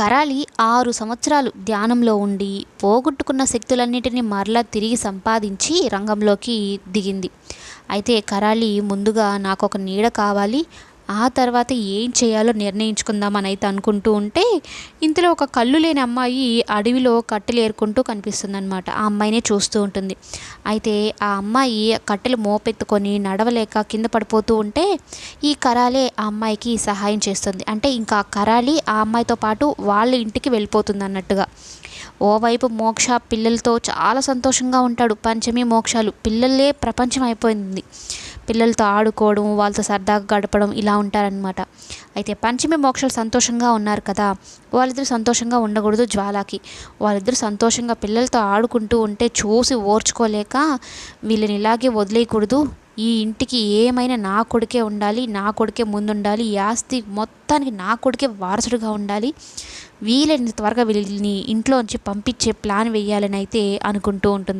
కరాలి ఆరు సంవత్సరాలు ధ్యానంలో ఉండి పోగొట్టుకున్న శక్తులన్నిటిని మరలా తిరిగి సంపాదించి రంగంలోకి దిగింది. అయితే కరాలి ముందుగా నాకు ఒక నీడ కావాలి. ఆ తర్వాత ఏం చేయాలో నిర్ణయించుకుందామని అయితే అనుకుంటూ ఉంటే ఇంతలో ఒక కళ్ళు లేని అమ్మాయి అడవిలో కట్టెలు ఏరుకుంటూ కనిపిస్తుంది అనమాట ఆ అమ్మాయినే చూస్తూ ఉంటుంది. అయితే ఆ అమ్మాయి కట్టెలు మోపెత్తుకొని నడవలేక కింద పడిపోతూ ఉంటే ఈ కరాలే ఆ అమ్మాయికి సహాయం చేస్తుంది. అంటే ఇంకా కరాలి ఆ అమ్మాయితో పాటు వాళ్ళ ఇంటికి వెళ్ళిపోతుంది అన్నట్టుగా. ఓవైపు మోక్ష పిల్లలతో చాలా సంతోషంగా ఉంటాడు. పంచమి మోక్షాలు. పిల్లలే ప్రపంచం అయిపోయింది. పిల్లలతో ఆడుకోవడం వాళ్ళతో సరదాగా గడపడం ఇలా ఉంటారనమాట అయితే పంచమి మోక్షాలు సంతోషంగా ఉన్నారు కదా. వాళ్ళిద్దరు సంతోషంగా ఉండకూడదు జ్వాలకి. వాళ్ళిద్దరు సంతోషంగా పిల్లలతో ఆడుకుంటూ ఉంటే చూసి ఓర్చుకోలేక వీళ్ళని ఇలాగే వదిలేయకూడదు. ఈ ఇంటికి ఏమైనా నా కొడుకే ఉండాలి నా కొడుకే ముందుండాలి. ఈ ఆస్తి మొత్తానికి నా కొడుకే వారసుడుగా ఉండాలి. వీలైనంత త్వరగా వీళ్ళని ఇంట్లోంచి పంపించే ప్లాన్ వేయాలని అయితే అనుకుంటూ ఉంటుంది.